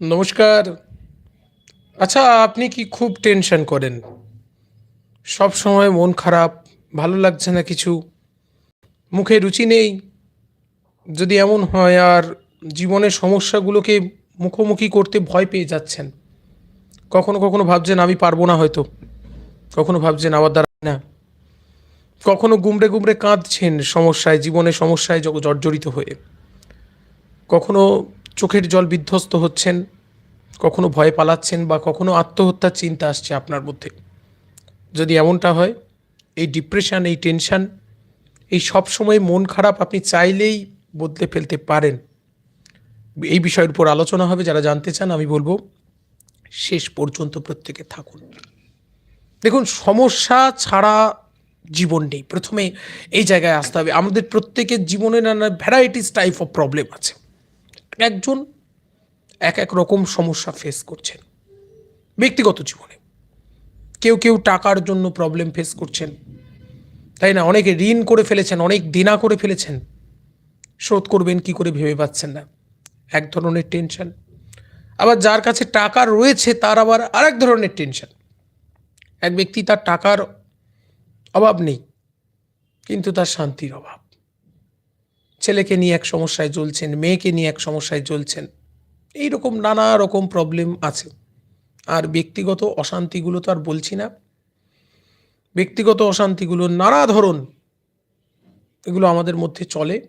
নমস্কার। আচ্ছা আপনি কি খুব টেনশন করেন? সব সময় মন খারাপ, ভালো লাগছে না কিছু? মুখে রুচি নেই? যদি এমন হয়, আর জীবনের সমস্যাগুলোকে মুখোমুখি করতে ভয় পেয়ে যাচ্ছেন, কখনো কখনো ভাবছেন আমি পারব না হয়তো। কখনো ভাবছেন আমার দ্বারা না। কখনো গুমড়ে গুমড়ে কাঁদছেন সমস্যায়, জীবনের সমস্যায় জর্জরিত হয়ে। কখনো চোখের জল বিধ্বস্ত হচ্ছেন, কখনো ভয়ে পালাচ্ছেন বা কখনো আত্মহত্যার চিন্তা আসছে আপনার মধ্যে। যদি এমনটা হয়, এই ডিপ্রেশন এই টেনশন এই সব সময় মন খারাপ আপনি চাইলেই বদলে ফেলতে পারেন। এই বিষয়ের উপর আলোচনা হবে, যারা জানতে চান আমি বলব, শেষ পর্যন্ত প্রত্যেকে থাকুন। দেখুন, সমস্যা ছাড়া জীবন নেই। প্রথমে এই জায়গায় আসতে হবে। আমাদের প্রত্যেকের জীবনে নানা ভ্যারাইটিস টাইপ অফ প্রবলেম আছে। একজন এক এক রকম সমস্যা ফেস করছেন। ব্যক্তিগত জীবনে। কেউ কেউ টাকার জন্য প্রবলেম ফেস করছেন। তাই না? অনেকে ঋণ করে ফেলেছেন, অনেক দেনা করে ফেলেছেন। শোধ করবেন, কি করে ভেবে পাচ্ছেন না? এক ধরনের টেনশন আবার যার কাছে টাকা রয়েছে, তার আবার আরেক ধরনের টেনশন এক ব্যক্তি তার টাকার অভাব নেই, কিন্তু তার শান্তির অভাব। ছেলেকে নিয়ে এক সমস্যায় জ্বলছেন, মেয়েকে নিয়ে এক সমস্যায় জ্বলছেন এই রকম নানা রকম প্রবলেম আছে। আর ব্যক্তিগত অশান্তিগুলো তো আর বলছি না। ব্যক্তিগত অশান্তিগুলো নানা ধরন এগুলো আমাদের মধ্যে চলে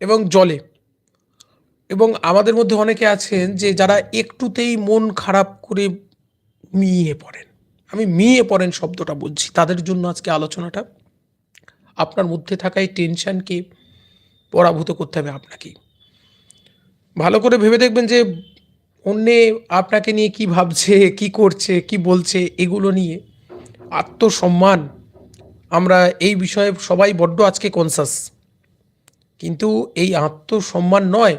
এবং জলে এবং আমাদের মধ্যে অনেকে আছেন যে যারা একটুতেই মন খারাপ করে মিয়ে পড়েন। আমি মিয়ে পড়েন শব্দটা বলছি। তাদের জন্য আজকে আলোচনাটা। আপনার মধ্যে থাকা এই টেনশনকে পরাভূত করতে হবে আপনাকে। ভালো করে ভেবে দেখবেন যে অন্যে আপনাকে নিয়ে কি ভাবছে, কি করছে, কি বলছে এগুলো নিয়ে আত্মসম্মান। আমরা এই বিষয়ে সবাই বড্ড আজকে কনসাস কিন্তু এই আত্মসম্মান নয়,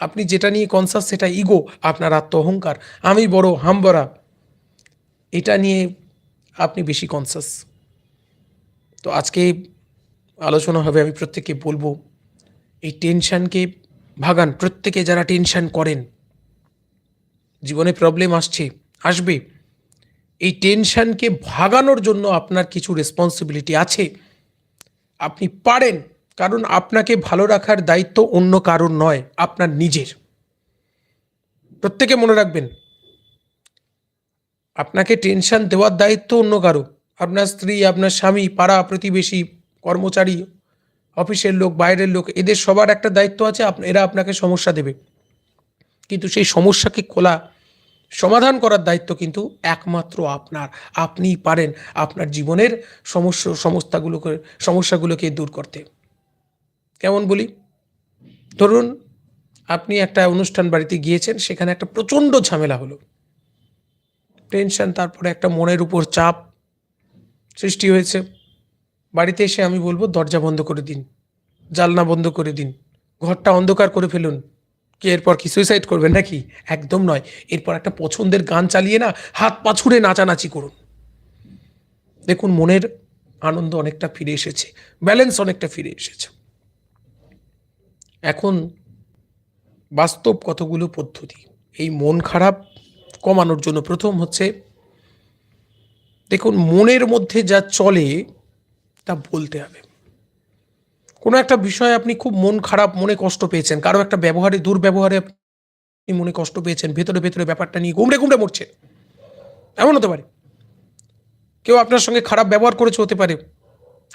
আপনি যেটা নিয়ে কনসাস সেটা ইগো আপনার আত্ম অহংকার আমি বড় হামবরা এটা নিয়ে আপনি বেশি কনসাস তো আজকে আলোচনা হবে আমি প্রত্যেককে বলব। এই টেনশানকে ভাগান। প্রত্যেকে যারা টেনশান করেন, জীবনে প্রবলেম আসছে, আসবে। এই টেনশনকে ভাগানোর জন্য আপনার কিছু রেসপন্সিবিলিটি আছে। আপনি পারেন, কারণ আপনাকে ভালো রাখার দায়িত্ব অন্য কারোর নয়, আপনার নিজের। প্রত্যেকে মনে রাখবেন, আপনাকে টেনশন দেওয়ার দায়িত্ব অন্য কারও। আপনার স্ত্রী, আপনার স্বামী, পাড়া, প্রতিবেশী, কর্মচারী অফিসের লোক, বাইরের লোক, এদের সবার একটা দায়িত্ব আছে এরা আপনাকে সমস্যা দেবে। কিন্তু সেই সমস্যাকে খোলা, সমাধান করার দায়িত্ব কিন্তু একমাত্র আপনার। আপনিই পারেন আপনার জীবনের সমস্যা, সমস্যাগুলোকে সমস্যাগুলোকে দূর করতে। কেমন বলি? ধরুন, আপনি একটা অনুষ্ঠান বাড়িতে গিয়েছেন, সেখানে একটা প্রচণ্ড ঝামেলা হলো। টেনশন, তারপরে একটা মনের উপর চাপ সৃষ্টি হয়েছে। বাড়িতে এসে আমি বলব, দরজা বন্ধ করে দিন জালনা বন্ধ করে দিন, ঘরটা অন্ধকার করে ফেলুন। কি এরপর কি সুইসাইড করবেন নাকি? একদম নয়। এরপর একটা পছন্দের গান চালিয়ে না, হাত পা ছুড়ে নাচানাচি করুন। দেখুন, মনের আনন্দ অনেকটা ফিরে এসেছে ব্যালেন্স অনেকটা ফিরে এসেছে। এখন বাস্তব কতগুলো পদ্ধতি? এই মন খারাপ কমানোর জন্য প্রথম হচ্ছে, দেখুন, মনের মধ্যে যা চলে তা বলতে হবে। কোনো একটা বিষয়ে আপনি খুব মন খারাপ, মনে কষ্ট পেয়েছেন। কারও একটা ব্যবহারে, দুর্ব্যবহারে আপনি মনে কষ্ট পেয়েছেন, ভেতরে ভেতরে ব্যাপারটা নিয়ে গুমড়ে গুমড়ে মরছে এমন হতে পারে। কেউ আপনার সঙ্গে খারাপ ব্যবহার করেছে হতে পারে,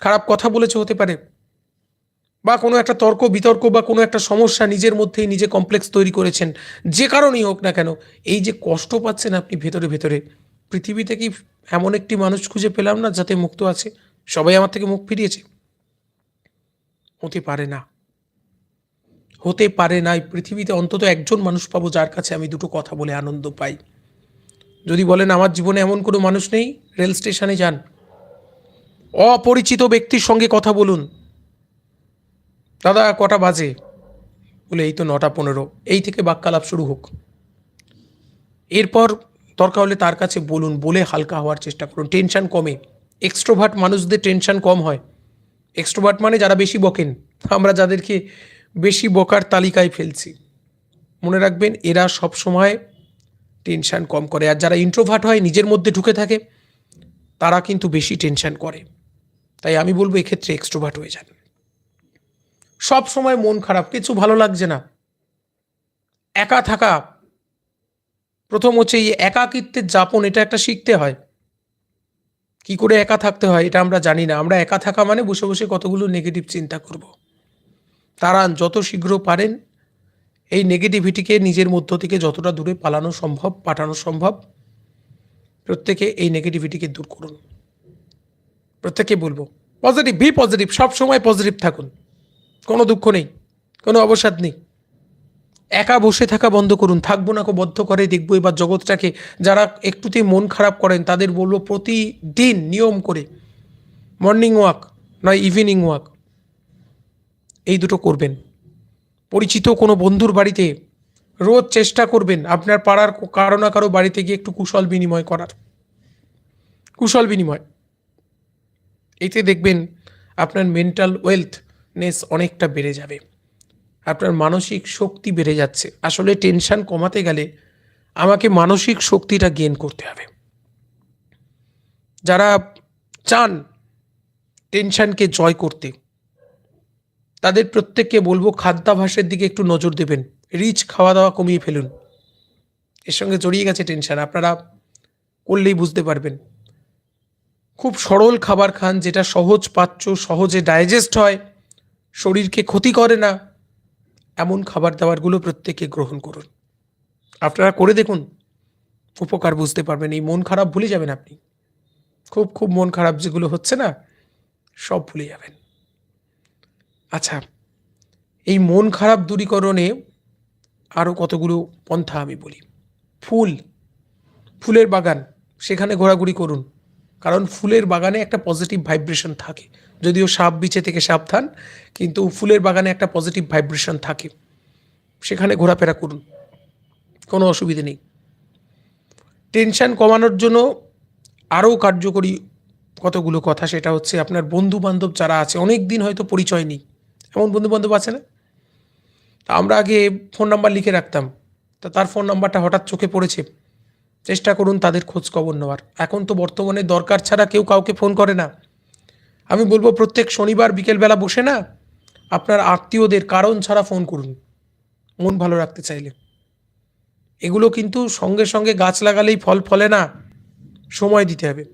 খারাপ কথা বলেছে হতে পারে, বা কোনো একটা তর্ক, বিতর্ক, বা কোনো একটা সমস্যা নিজের মধ্যেই নিজে কমপ্লেক্স তৈরি করেছেন, যে কারণেই হোক না কেন, এই যে কষ্ট পাচ্ছেন আপনি ভেতরে ভেতরে পৃথিবীতে কি এমন একটি মানুষ খুঁজে পেলাম না যাতে মুক্ত আছে? সবাই আমার থেকে মুখ ফিরিয়েছে। হতে পারে না। হতে পারে না, এই পৃথিবীতে অন্তত একজন মানুষ পাবো যার কাছে আমি দুটো কথা বলে আনন্দ পাই। যদি বলেন আমার জীবনে এমন কোনো মানুষ নেই, রেল স্টেশনে যান। অপরিচিত ব্যক্তির সঙ্গে কথা বলুন। দাদা, কটা বাজে? বলে, এই তো নটা পনেরো। এই থেকে বাক্যালাপ শুরু হোক। এরপর দরকার হলে তার কাছে বলুন, বলে হালকা হওয়ার চেষ্টা করুন। টেনশন কমে। এক্সট্রোভার্ট মানুষদের টেনশন কম হয়। এক্সট্রোভার্ট মানে যারা বেশি বকেন। আমরা যাদেরকে বেশি বকার তালিকায় ফেলছি। মনে রাখবেন, এরা সব সময় টেনশন কম করে। আর যারা ইন্ট্রোভার্ট হয়, নিজের মধ্যে ঢুকে থাকে, তারা কিন্তু বেশি টেনশন করে। তাই আমি বলব, এক্ষেত্রে এক্সট্রোভার্ট হয়ে যান। সব সময় মন খারাপ, কিছু ভালো লাগছে না। একা থাকা, প্রথম হচ্ছে এই একাকিত্বের যাপন, এটা একটা শিখতে হয়। কি করে একা থাকতে হয় এটা আমরা জানি না। আমরা একা থাকা মানে বসে বসে কতগুলো নেগেটিভ চিন্তা করব। তারা যত শীঘ্র পারেন, এই নেগেটিভিটিকে নিজের মধ্য থেকে যতটা দূরে পালানো সম্ভব, পাঠানো সম্ভব, প্রত্যেকে এই নেগেটিভিটিকে দূর করুন। প্রত্যেকে বলব পজিটিভ বি পজিটিভ সব সময় পজিটিভ থাকুন। কোনো দুঃখ নেই, কোনো অবসাদ নেই। একা বসে থাকা বন্ধ করুন, থাকব না কো, বদ্ধ করে দেখব এবার জগৎটাকে। যারা একটুতেই মন খারাপ করেন, তাদের বলব প্রতিদিন নিয়ম করে মর্নিং ওয়াক নয় ইভিনিং ওয়াক এই দুটো করবেন। পরিচিত কোনো বন্ধুর বাড়িতে রোজ চেষ্টা করবেন আপনার পাড়ার কারও না কারও বাড়িতে গিয়ে একটু কুশল বিনিময় করার। কুশল বিনিময়। এতে দেখবেন আপনার মেন্টাল ওয়েলথনেস অনেকটা বেড়ে যাবে। আপনার মানসিক শক্তি বেড়ে যাচ্ছে। আসলে টেনশন কমাতে গেলে আমাকে মানসিক শক্তিটা গেন করতে হবে। যারা চান টেনশানকে জয় করতে, তাদের প্রত্যেককে বলব খাদ্যাভাসের দিকে একটু নজর দেবেন। রিচ খাওয়া দাওয়া কমিয়ে ফেলুন। এর সঙ্গে জড়িয়ে গেছে টেনশন আপনারা করলেই বুঝতে পারবেন। খুব সরল খাবার খান, যেটা সহজ পাচ্য, সহজে ডাইজেস্ট হয়, শরীরকে ক্ষতি করে না। এমন খাবার দাবারগুলো প্রত্যেকে গ্রহণ করুন। আপনারা করে দেখুন। উপকার বুঝতে পারবেন। এই মন খারাপ ভুলে যাবেন আপনি। খুব খুব মন খারাপ যেগুলো হচ্ছে না, সব ভুলে যাবেন। আচ্ছা এই মন খারাপ দূরীকরণে আরও কতগুলো পন্থা আমি বলি। ফুল, ফুলের বাগান, সেখানে ঘোরাঘুরি করুন। কারণ ফুলের বাগানে একটা পজিটিভ ভাইব্রেশন থাকে। যদিও সাপ বিছে থেকে সাবধান, কিন্তু ফুলের বাগানে একটা পজিটিভ ভাইব্রেশন থাকে। সেখানে ঘোরাফেরা করুন, কোনো অসুবিধে নেই। টেনশন কমানোর জন্য আরও কার্যকরী কতগুলো কথা, সেটা হচ্ছে আপনার বন্ধু বান্ধব যারা আছে, অনেক দিন হয়তো পরিচয় নেই। এমন বন্ধু বান্ধব আছে না? আমরা আগে ফোন নাম্বার লিখে রাখতাম। তা তার ফোন নাম্বারটা হঠাৎ চোখে পড়েছে। চেষ্টা করুন তাদের খোঁজ খবর নেওয়ার। এখন তো বর্তমানে দরকার ছাড়া কেউ কাউকে ফোন করে না। আমি বলব প্রত্যেক শনিবার বিকেলবেলা বসে না, আপনার আত্মীয়দের কারণ ছাড়া ফোন করুন। মন ভালো রাখতে চাইলে। এগুলো কিন্তু সঙ্গে সঙ্গে গাছ লাগালেই ফল ফলে না, সময় দিতে হবে।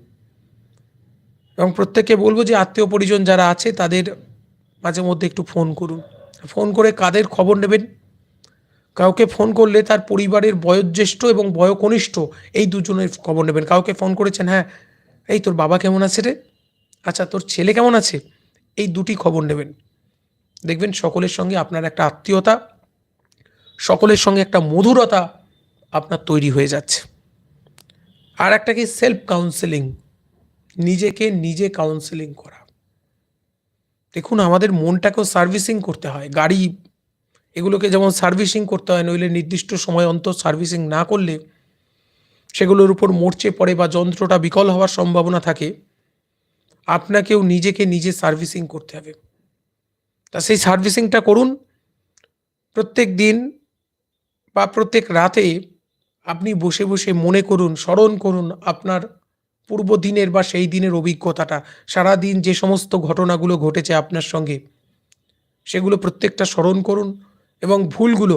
এবং প্রত্যেককে বলব যে আত্মীয় পরিজন যারা আছে, তাদের মাঝে মধ্যে একটু ফোন করুন। ফোন করে কাদের খবর নেবেন? কাউকে ফোন করলে তার পরিবারের বয়োজ্যেষ্ঠ এবং বয়কনিষ্ঠ, এই দুজনের খবর নেবেন। কাউকে ফোন করেছেন হ্যাঁ এই তোর বাবা কেমন আছে রে? আচ্ছা তোর ছেলে কেমন আছে? এই দুটি খবর নেবেন। দেখবেন সকলের সঙ্গে আপনার একটা আত্মীয়তা, সকলের সঙ্গে একটা মধুরতা আপনার তৈরি হয়ে যাচ্ছে। আর একটা কি? সেলফ কাউন্সেলিং নিজেকে নিজে কাউন্সেলিং করা। দেখুন, আমাদের মনটাকেও সার্ভিসিং করতে হয়। গাড়ি, এগুলোকে যেমন সার্ভিসিং করতে হয়, নইলে নির্দিষ্ট সময় অন্তর সার্ভিসিং না করলে সেগুলোর উপর মরচে পড়ে বা যন্ত্রটা বিকল হওয়ার সম্ভাবনা থাকে। আপনাকেও নিজেকে নিজে সার্ভিসিং করতে হবে। তা সেই সার্ভিসিংটা করুন। প্রত্যেক দিন বা প্রত্যেক রাতে আপনি বসে বসে মনে করুন, স্মরণ করুন আপনার পূর্ব দিনের বা সেই দিনের অভিজ্ঞতাটা। সারা দিন যে সমস্ত ঘটনাগুলো ঘটেছে আপনার সঙ্গে, সেগুলো প্রত্যেকটা স্মরণ করুন এবং ভুলগুলো,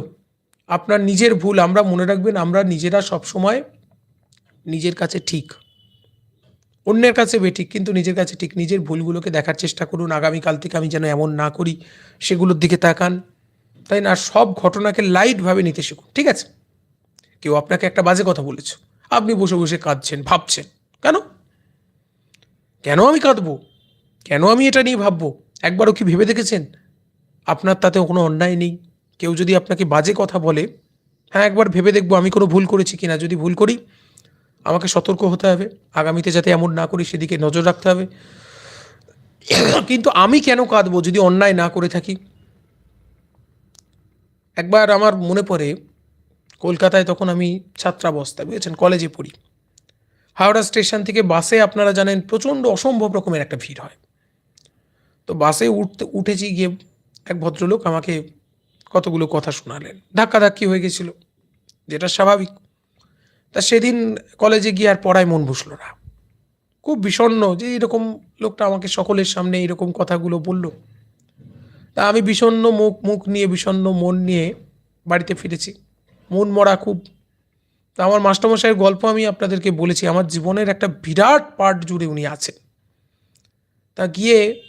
আপনার নিজের ভুল, আমরা মনে রাখবেন আমরা নিজেরা সবসময় নিজের কাছে ঠিক। অন্যের কাছে বেঠিক, কিন্তু নিজের কাছে ঠিক। নিজের ভুলগুলোকে দেখার চেষ্টা করুন। আগামীকাল থেকে আমি যেন এমন না করি, সেগুলোর দিকে তাকান। তাই না? সব ঘটনাকে লাইটভাবে নিতে শিখুন, ঠিক আছে? কেউ আপনাকে একটা বাজে কথা বলেছে। আপনি বসে বসে কাঁদছেন, ভাবছেন, কেন? কেন আমি কাঁদবো? কেন আমি এটা নিয়ে ভাববো? একবারও কি ভেবে দেখেছেন? আপনার তাতে কোনো অন্যায় নেই। কেউ যদি আপনাকে বাজে কথা বলে হ্যাঁ একবার ভেবে দেখব আমি কোনো ভুল করেছি কিনা, যদি ভুল করি আমাকে সতর্ক হতে হবে। আগামীতে যাতে এমন না করি, সেদিকে নজর রাখতে হবে। কিন্তু আমি কেন কাঁদবো যদি অন্যায় না করে থাকি? একবার আমার মনে পড়ে, কলকাতায় তখন আমি ছাত্রাবস্থায় বুঝেছেন? কলেজে পড়ি। হাওড়া স্টেশন থেকে বাসে আপনারা জানেন, প্রচণ্ড অসম্ভব রকমের একটা ভিড় হয়। তো বাসে উঠতে, উঠেছি গিয়ে এক ভদ্রলোক আমাকে কতগুলো কথা শোনালেন। ধাক্কাধাক্কি হয়ে গেছিল, যেটা স্বাভাবিক। তা সেদিন কলেজে গিয়ে আর পড়ায় মন বসল না। খুব বিষণ্ণ যে এরকম লোকটা আমাকে সকলের সামনে এরকম কথাগুলো বলল। তা আমি বিষণ্ণ মুখ মুখ নিয়ে, বিষণ্ণ মন নিয়ে বাড়িতে ফিরেছি। মন মরা খুব। তা আমার মাস্টারমশাইয়ের গল্প আমি আপনাদেরকে বলেছি। আমার জীবনের একটা বিরাট পার্ট জুড়ে উনি আছেন। তা গিয়ে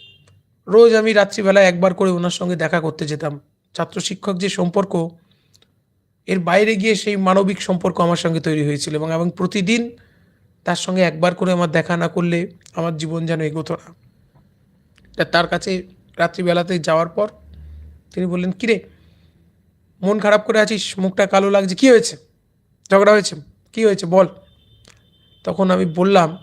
রোজ আমি রাত্রিবেলায় একবার করে ওনার সঙ্গে দেখা করতে যেতাম। ছাত্র শিক্ষক যে সম্পর্ক এর বাইরে গিয়ে সেই মানবিক সম্পর্ক আমার সঙ্গে তৈরি হয়েছিল এবং এবং প্রতিদিন তার সঙ্গে একবার করে আমার দেখা না করলে আমার জীবন যেন এগোতো না। তার কাছে রাত্রিবেলাতে যাওয়ার পর তিনি বললেন কিরে মন খারাপ করে আছিস? মুখটা কালো লাগছে? কি হয়েছে? ঝগড়া হয়েছে? কি হয়েছে? বল। তখন আমি বললাম,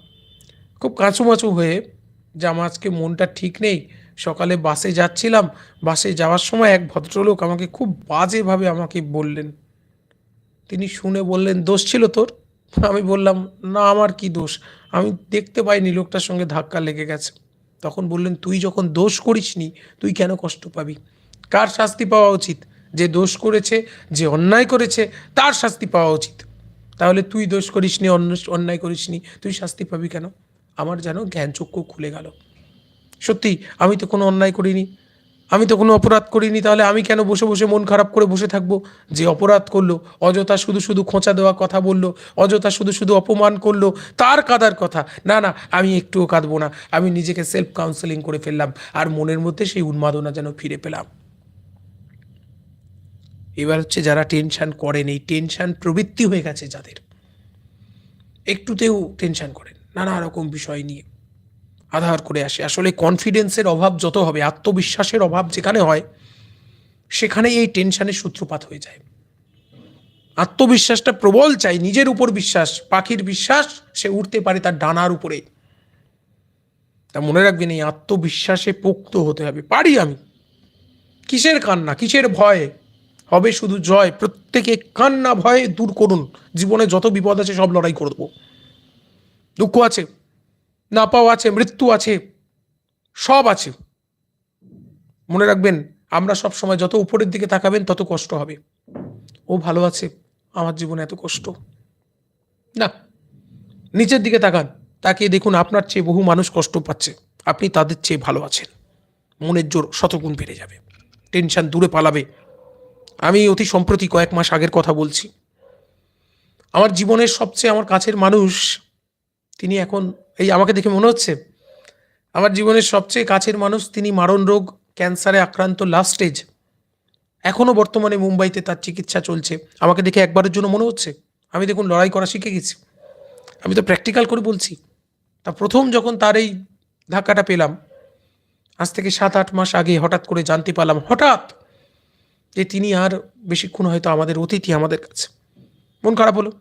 খুব কাঁচুমাচু হয়ে যে আমার আজকে মনটা ঠিক নেই। সকালে বাসে যাচ্ছিলাম। বাসে যাওয়ার সময় এক ভদ্রলোক আমাকে খুব বাজেভাবে আমাকে বললেন। তিনি শুনে বললেন, দোষ ছিল তোর? আমি বললাম, না, আমার কি দোষ? আমি দেখতে পাইনি, লোকটার সঙ্গে ধাক্কা লেগে গেছে। তখন বললেন, তুই যখন দোষ করিসনি, তুই কেন কষ্ট পাবি? কার শাস্তি পাওয়া উচিত? যে দোষ করেছে, যে অন্যায় করেছে, তার শাস্তি পাওয়া উচিত। তাহলে তুই দোষ করিসনি, অন্য, অন্যায় করিসনি, তুই শাস্তি পাবি কেন? আমার যেন জ্ঞানচক্ষু খুলে গেল। সত্যি, আমি তো কোনো অন্যায় করিনি। আমি তো কোনো অপরাধ করিনি, তাহলে আমি কেন বসে বসে মন খারাপ করে বসে থাকব? যে অপরাধ করল, অযথা শুধু শুধু খোঁচা দেওয়া কথা বলল, অযথা শুধু শুধু অপমান করল, তার কাদার কথা। না না, আমি একটুও কাঁদবো না। আমি নিজেকে সেলফ কাউন্সেলিং করে ফেললাম, আর মনের মধ্যে সেই উন্মাদনা যেন ফিরে পেলাম। এবার হচ্ছে যারা টেনশান করেন, এই টেনশন প্রবৃত্তি হয়ে গেছে যাদের। একটুতেও টেনশান করেন, নানা রকম বিষয় নিয়ে। আধার করে আসে। আসলে কনফিডেন্সের অভাব যত হবে, আত্মবিশ্বাসের অভাব যেখানে হয় সেখানেই এই টেনশনের সূত্রপাত হয়ে যায়। আত্মবিশ্বাসটা প্রবল চাই, নিজের উপর বিশ্বাস, পাখির বিশ্বাস, সে উঠতে পারে তার ডানার উপরে। তা মনে রাখবেন, এই আত্মবিশ্বাসে পোক্ত হতে হবে। পারি আমি। কিসের কান্না, কিসের ভয়? হবে শুধু জয়। প্রত্যেকে কান্না, ভয় দূর করুন। জীবনে যত বিপদ আছে, সব লড়াই করে দেবো। দুঃখ আছে। না পাওয়া আছে, মৃত্যু আছে, সব আছে। মনে রাখবেন, আমরা সব সময় যত উপরের দিকে তাকাবেন, তত কষ্ট হবে। ও ভালো আছে, আমার জীবনে এত কষ্ট। না, নিচের দিকে তাকান, তাকিয়ে দেখুন আপনার চেয়ে বহু মানুষ কষ্ট পাচ্ছে। আপনি তাদের চেয়ে ভালো আছেন। মনের জোর শতগুণ বেড়ে যাবে। টেনশন দূরে পালাবে। আমি অতি সম্প্রতি কয়েক মাস আগের কথা বলছি। আমার জীবনের সবচেয়ে আমার কাছের মানুষ, তিনি এখন এই আমাকে দেখে মনে হচ্ছে, আমার জীবনের সবচেয়ে কাছের মানুষ তিনি মারণ রোগ, ক্যান্সারে আক্রান্ত লাস্ট স্টেজ এখনও বর্তমানে মুম্বাইতে তার চিকিৎসা চলছে। আমাকে দেখে একবারের জন্য মনে হচ্ছে, আমি দেখুন লড়াই করা শিখে গেছি। আমি তো প্র্যাকটিক্যাল করে বলছি, তা প্রথম যখন তার এই ধাক্কাটা পেলাম, আজ থেকে সাত, আট মাস আগে হঠাৎ করে জানতে পারলাম, হঠাৎ যে তিনি আর বেশিক্ষণ হয়তো আমাদের অতিথি আমাদের কাছে। মন খারাপ হলো।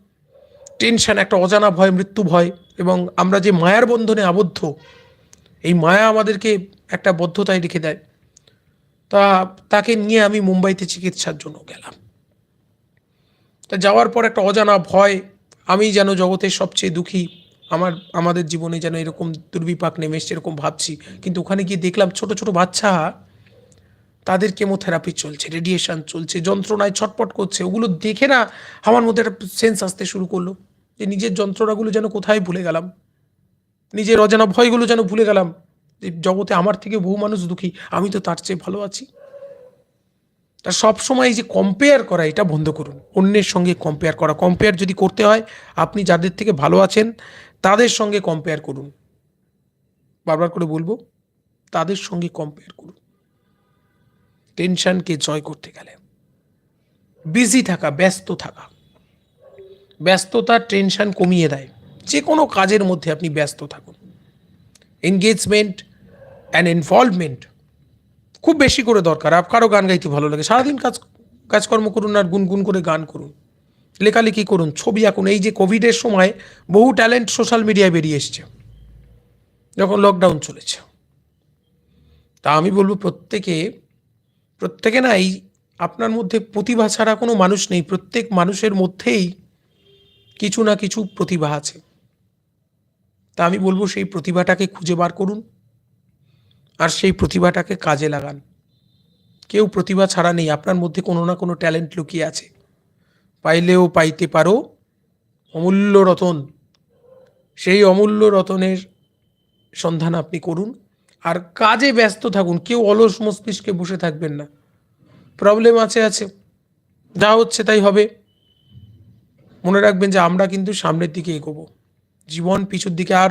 টেনশন, একটা অজানা ভয়, মৃত্যু ভয়, এবং আমরা যে মায়ার বন্ধনে আবদ্ধ, এই মায়া আমাদেরকে একটা বদ্ধতায় রেখে দেয়। তা, তাকে নিয়ে আমি মুম্বাইতে চিকিৎসার জন্য গেলাম। তা যাওয়ার পর একটা অজানা ভয়, আমি যেন জগতের সবচেয়ে দুঃখী, আমার, আমাদের জীবনে যেন এরকম দুর্বিপাক নেমে এসছে এরকম ভাবছি। কিন্তু ওখানে গিয়ে দেখলাম ছোট ছোট বাচ্চা, তাদের কেমোথেরাপি চলছে, রেডিয়েশন চলছে, যন্ত্রণায় ছটপট করছে, ওগুলো দেখে না আমার মধ্যে একটা সেন্স আসতে শুরু করল। যে নিজের যন্ত্রণাগুলো যেন কোথায় ভুলে গেলাম। নিজের অজানা ভয়গুলো যেন ভুলে গেলাম যে জগতে আমার থেকে বহু মানুষ দুঃখী, আমি তো তার চেয়ে ভালো আছি। তা সবসময় যে কম্পেয়ার করা, এটা বন্ধ করুন। অন্যের সঙ্গে কম্পেয়ার করা। কম্পেয়ার যদি করতে হয়, আপনি যাদের থেকে ভালো আছেন, তাদের সঙ্গে কম্পেয়ার করুন। বারবার করে বলব, তাদের সঙ্গে কম্পেয়ার করুন। টেনশনকে জয় করতে গেলে। বিজি থাকা, ব্যস্ত থাকা। ব্যস্ততা টেনশন কমিয়ে দেয়। যে কোনো কাজের মধ্যে আপনি ব্যস্ত থাকুন। এনগেজমেন্ট অ্যান্ড ইনভলভমেন্ট খুব বেশি করে দরকার। আপ কারও গান গাইতে ভালো লাগে। সারাদিন কাজ, কাজকর্ম করুন আর গুনগুন করে গান করুন। লেখালেখি করুন, ছবি আঁকুন। এই যে কোভিডের সময় বহু ট্যালেন্ট সোশ্যাল মিডিয়ায় বেরিয়ে এসছে। যখন লকডাউন চলেছে। তা আমি বলব প্রত্যেকে প্রত্যেকে না এই আপনার মধ্যে প্রতিভা ছাড়া কোনো মানুষ নেই। প্রত্যেক মানুষের মধ্যেই কিছু না কিছু প্রতিভা আছে। তা আমি বলব সেই প্রতিভাটাকে খুঁজে বার করুন আর সেই প্রতিভাটাকে কাজে লাগান। কেউ প্রতিভা ছাড়া নেই, আপনার মধ্যে কোনো না কোনো ট্যালেন্ট লুকিয়ে আছে। পাইলেও পাইতে পারো, অমূল্য রতন, সেই অমূল্য রতনের সন্ধান আপনি করুন আর কাজে ব্যস্ত থাকুন, কেউ অলস মস্তিষ্কে বসে থাকবেন না। প্রবলেম আছে আছে, যা হচ্ছে তাই হবে। মনে রাখবেন যে আমরা কিন্তু সামনের দিকে এগোবো। জীবন পিছুর দিকে আর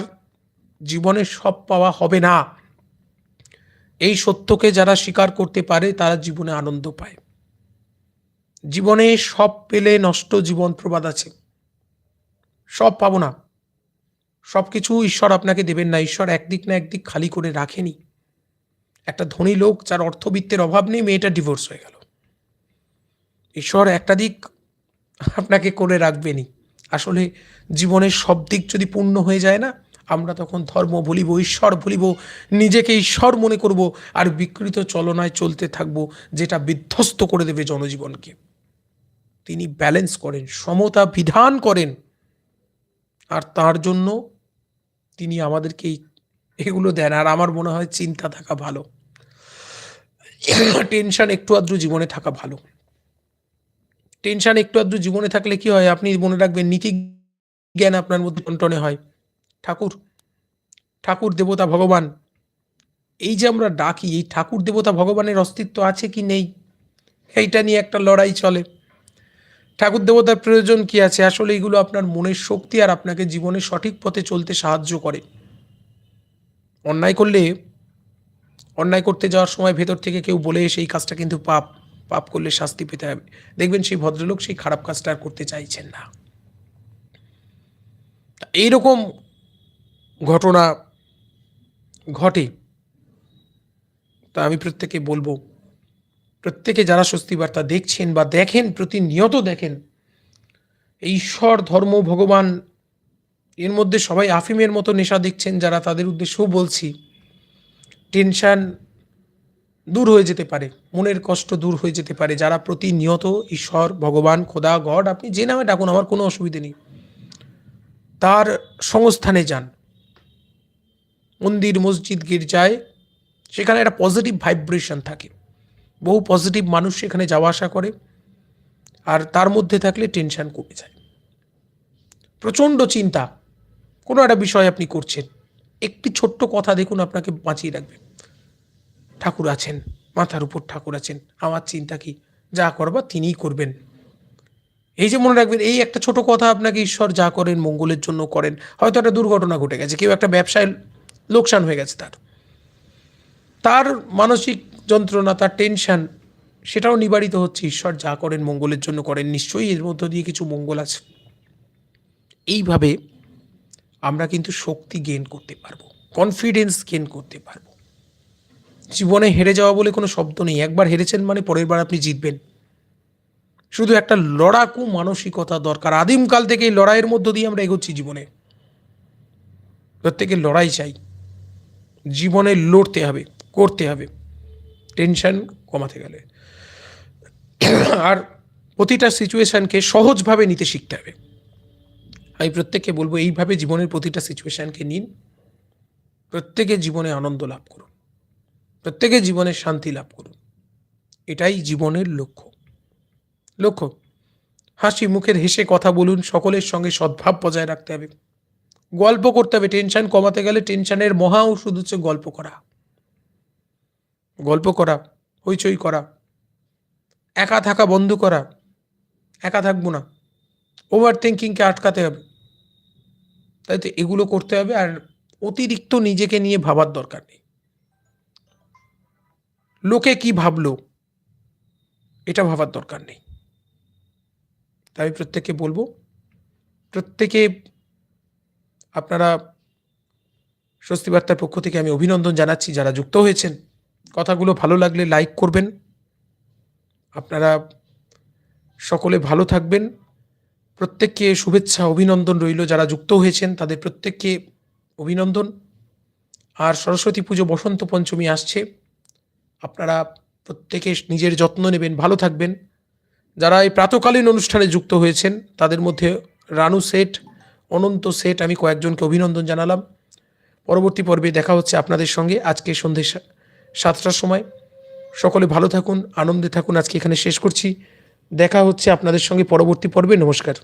জীবনের সব পাওয়া হবে না। এই সত্যকে যারা স্বীকার করতে পারে, তারা জীবনে আনন্দ পায়। জীবনে সব পেলে নষ্ট জীবন প্রবাদ আছে। সব পাবো না। সব কিছু ঈশ্বর আপনাকে দেবেন না। ঈশ্বর একদিক না একদিক খালি করে রাখেনি। একটা ধনী লোক, যার অর্থবিত্তের অভাব নেই, মেয়েটা ডিভোর্স হয়ে গেল। ঈশ্বর একটা দিক আপনাকে করে রাখবেনই। আসলে জীবনের সব দিক যদি পূর্ণ হয়ে যায় না, আমরা তখন ধর্ম বলিব ঈশ্বর বলিব নিজেকে ঈশ্বর মনে করব আর বিকৃত চলনায় চলতে থাকব, যেটা বিধ্বস্ত করে দেবে জনজীবনকে। তিনি ব্যালেন্স করেন, সমতা বিধান করেন। আর তার জন্য তিনি আমাদেরকে এগুলো দেন। আর আমার মনে হয় চিন্তা থাকা ভালো। টেনশন একটু আধটু জীবনে থাকা ভালো। টেনশন একটু আধটু জীবনে থাকলে কি হয়? আপনি মনে রাখবেন নীতি জ্ঞান আপনার মধ্যে টনটনে হয়। ঠাকুর ঠাকুর দেবতা ভগবান। এই যে আমরা ডাকি, এই ঠাকুর দেবতা ভগবানের অস্তিত্ব আছে কি নেই? এইটা নিয়ে একটা লড়াই চলে। ঠাকুর দেবতার প্রয়োজন কি আছে? আসলে এগুলো আপনার মনের শক্তি আর আপনাকে জীবনে সঠিক পথে চলতে সাহায্য করে। অন্যায় করলে, অন্যায় করতে যাওয়ার সময় ভেতর থেকে কেউ বলে সেই কাজটা কিন্তু পাপ। পাপ করলে শাস্তি পেতে হবে। দেখবেন সেই ভদ্রলোক সেই খারাপ কাজটা আর করতে চাইছেন না। এইরকম ঘটনা ঘটে। তা আমি প্রত্যেকে বলব, প্রত্যেকে যারা স্বস্তি বার্তা দেখছেন বা দেখেন, প্রতিনিয়ত দেখেন, ঈশ্বর, ধর্ম, ভগবান, এর মধ্যে সবাই আফিমের মতো নেশা দেখছেন যারা তাদের উদ্দেশ্যেও বলছি। টেনশন দূর হয়ে যেতে পারে, মনের কষ্ট দূর হয়ে যেতে পারে। যারা প্রতিনিয়ত ঈশ্বর, ভগবান, খোদা, গড, আপনি যে নামে ডাকুন, আমার কোনো অসুবিধে নেই। তার সংস্থানে যান। মন্দির, মসজিদ, গির্জায় সেখানে একটা পজিটিভ ভাইব্রেশন থাকে। বহু পজিটিভ মানুষ সেখানে যাওয়া আসা করে আর তার মধ্যে থাকলে টেনশন কমে যায়। প্রচণ্ড চিন্তা। কোনো একটা বিষয় আপনি করছেন। একটি ছোট্ট কথা দেখুন, আপনাকে বাঁচিয়ে রাখবে। ঠাকুর আছেন, মাথার উপর ঠাকুর আছেন। আমার চিন্তা কি? যা করবার তিনিই করবেন। এই যে মনে রাখবেন, এই একটা ছোট কথা আপনাকে ঈশ্বর যা করেন, মঙ্গলের জন্য করেন, হয়তো একটা দুর্ঘটনা ঘটে গেছে, কেউ একটা ব্যবসায় লোকসান হয়ে গেছে তার। তার মানসিক যন্ত্রণা, তার টেনশন সেটাও নিবারিত হচ্ছে, ঈশ্বর যা করেন, মঙ্গলের জন্য করেন, নিশ্চয়ই এর মধ্য দিয়ে কিছু মঙ্গল আছে। এইভাবে আমরা কিন্তু শক্তি গেইন করতে পারব কনফিডেন্স গেইন করতে পারব। জীবনে হেরে যাওয়া বলে কোনো শব্দ নেই। একবার হেরেছেন মানে পরের বার আপনি জিতবেন। শুধু একটা লড়াকু মানসিকতা দরকার। আদিমকাল থেকে এই লড়াইয়ের মধ্য দিয়ে আমরা এগোচ্ছি জীবনে। প্রত্যেকের লড়াই চাই। জীবনে লড়তে হবে, করতে হবে। টেনশন কমাতে গেলে। আর প্রতিটা সিচুয়েশানকে সহজভাবে নিতে শিখতে হবে। আমি প্রত্যেককে বলব, এইভাবে জীবনের প্রতিটা সিচুয়েশানকে নিন। প্রত্যেকে জীবনে আনন্দ লাভ করুন। প্রত্যেকে জীবনে শান্তি লাভ করুন। এটাই জীবনের লক্ষ্য। লক্ষ্য, হাসি মুখের হেসে কথা বলুন, সকলের সঙ্গে সদ্ভাব বজায় রাখতে হবে। গল্প করতে হবে, টেনশন কমাতে গেলে টেনশনের মহা ওষুধ হচ্ছে গল্প করা। গল্প করা, হইচই করা, একা থাকা বন্ধ করা, একা থাকব না ওভার থিঙ্কিংকে আটকাতে হবে। তাই তো এগুলো করতে হবে, আর অতিরিক্ত নিজেকে নিয়ে ভাবার দরকার নেই। লোকে কি ভাবলো? এটা ভাবার দরকার নেই। তাই আমি প্রত্যেককে বলব, প্রত্যেকে আপনারা স্বস্তি বার্তার পক্ষ থেকে আমি অভিনন্দন জানাচ্ছি যারা যুক্ত হয়েছেন। কথাগুলো ভালো লাগলে লাইক করবেন। আপনারা সকলে ভালো থাকবেন। প্রত্যেককে শুভেচ্ছা, অভিনন্দন রইল যারা যুক্ত হয়েছেন, তাদের প্রত্যেককে অভিনন্দন। আর সরস্বতী পুজো বসন্ত পঞ্চমী আসছে। আপনারা প্রত্যেকে নিজের যত্ন নেবেন, ভালো থাকবেন। যারা এই প্রাতকালীন অনুষ্ঠানে যুক্ত হয়েছেন, তাদের মধ্যে রানু সেট অনন্ত সেট আমি কয়েকজনকে অভিনন্দন জানালাম। পরবর্তী পর্বে দেখা হচ্ছে আপনাদের সঙ্গে আজকে সন্ধ্যে সা- সাতটার সময়। সকলে ভালো থাকুন, আনন্দে থাকুন। আজকে এখানে শেষ করছি। দেখা হচ্ছে আপনাদের সঙ্গে পরবর্তী পর্বে। নমস্কার।